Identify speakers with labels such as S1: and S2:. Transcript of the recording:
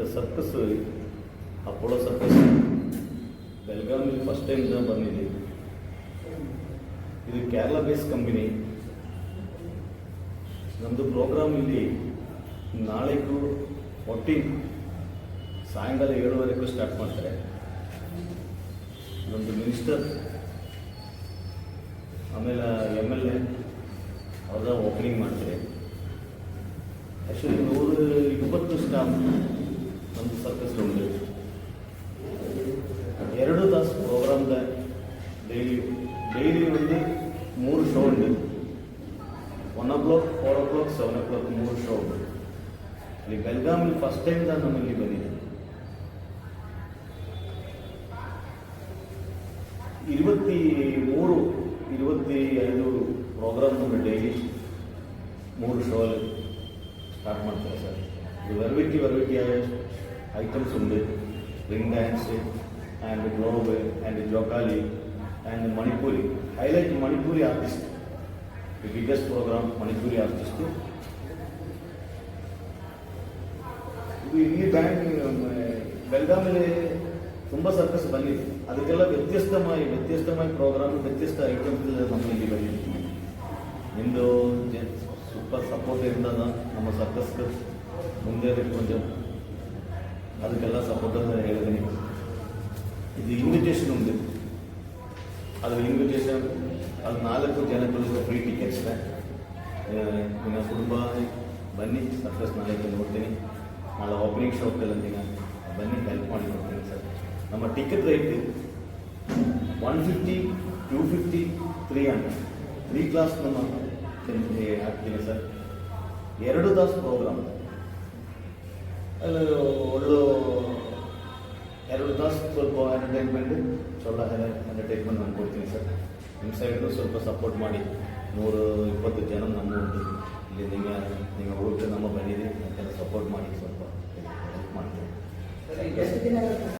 S1: ಇದು circus Apollo circus Belagavi first time ಬಂದಿದೆ ಇದು ಕೇರಳ ಬೇಸ್ ಕಂಪನಿ ನಮ್ಮದು ಪ್ರೋಗ್ರಾಮ್ ಇಲ್ಲಿ ನಾಳೆಗೂ ಫೋರ್ಟೀನ್ ಸಾಯಂಕಾಲ ಏಳುವರೆಗೂ ಸ್ಟಾರ್ಟ್ ಮಾಡ್ತಾರೆ. ನಮ್ಮದು ಮಿನಿಸ್ಟರ್ ಆಮೇಲೆ ಎಂ ಎಲ್ ಎ ಅವ್ರದ ಓಪನಿಂಗ್ ಮಾಡ್ತಾರೆ. ಆ್ಯಕ್ಚುಲಿ ನೂರು ಇಪ್ಪತ್ತು ಸ್ಟಾಫ್ ஷோ உண்டு one o'clock four o'clock seven o'clock ಮೂರು ಶೋ ಉಂಟು ಅಲ್ಲಿ ಬೆಲ್ಗಾಮಲ್ಲಿ ಫಸ್ಟ್ ಟೈಮ್ ನಾನು ನಮ್ಮಲ್ಲಿ ಬಂದಿದ್ದೀನಿ ಇರುವತ್ತಿ ಮೂರು ಇರುವತ್ತಿ ಐದು ಪ್ರೋಗ್ರಾಮ್ ನಮಗೆ ಡೈಲಿ ಮೂರು ಶೋ ಅಲ್ಲಿ ಸ್ಟಾರ್ಟ್ ಮಾಡ್ತಾರೆ ಸರ್ ಇದು ವೆರೈಟಿ ವೆರೈಟಿಯ ಐಟಮ್ಸ್ ಉಂಟು ring dance and globe and ಜೋಕಾಲಿ and Manipuri. Highlight Manipuri artist. The biggest program, Manipuri artist. ಇದು ಇಡೀ ಬ್ಯಾಂಕ್ ಬೆಳಗಾವಿಯಲ್ಲಿ ತುಂಬ ಸರ್ಕಸ್ ಬಂದಿದೆ ಅದಕ್ಕೆಲ್ಲ ವ್ಯತ್ಯಸ್ತವಾಗಿ ವ್ಯತ್ಯಸ್ತವಾಗಿ ಪ್ರೋಗ್ರಾಮ್ ವ್ಯತ್ಯಸ್ತ ಐಟಮ್ಸ್ ನಮಗೆ ಇಲ್ಲಿ ಬಂದಿದೆ ನಿಮ್ಮದು ಸೂಪರ್ ಸಪೋರ್ಟ್ ಇರ್ತದ ನಮ್ಮ ಸರ್ಕಸ್ಗೆ ಮುಂದೆ ಕೊಂಚ ಅದಕ್ಕೆಲ್ಲ ಸಪೋರ್ಟ್ ಅಂತ ಹೇಳಿದ್ದೀನಿ ಇದು ಇನ್ವಿಟೇಷನ್ ಉಂಟು ಅದು ಇನ್ವಿಟೇಷನ್ ಅದು ನಾಲ್ಕು ಜನಗಳಿಗೆ ಫ್ರೀ ಟಿಕೆಟ್ಸ್ ನಿಮ್ಮ ಕುಟುಂಬ ಬನ್ನಿ ಸರ್ಕಸ್ ನಾಳೆ ನೋಡ್ತೀನಿ. ನಾಳೆ ಓಪನಿಂಗ್ ಶೋಕೆಲ್ಲ ದಿನ. ಬನ್ನಿ ಹೆಲ್ಪ್ ಮಾಡಿ ನೋಡ್ತೀನಿ ಸರ್. ನಮ್ಮ ticket rate one fifty two fifty three hundred three class ನಮ್ಮ ಹಾಕ್ತೀನಿ ಸರ್. ಎರಡು ತಾಸು ಪ್ರೋಗ್ರಾಮ್ ಅಲ್ಲಿ ಒಳ್ಳೆ ಎರಡು ತಾಸು ಸ್ವಲ್ಪ ಎಂಟರ್ಟೈನ್ಮೆಂಟ್ ಸ್ವಲ್ಪ ಎಂಟರ್ಟೈನ್ಮೆಂಟ್ ನಾನು ಕೊಡ್ತೀನಿ ಸರ್ ನಿಮ್ಮ ಸೈಡ್ ಸ್ವಲ್ಪ ಸಪೋರ್ಟ್ ಮಾಡಿ. ನೂರು ಇಪ್ಪತ್ತು ಜನ ನಮ್ಮ ಇಲ್ಲಿ ನಿಮಗೆ ನಿಮ್ಮ ಹುಡುಗರು ನಮ್ಮ ಬಂದಿದೆ ಸಪೋರ್ಟ್ ಮಾಡಿ ಸ್ವಲ್ಪ. ಹೆಲ್ಪ್
S2: ದಿನ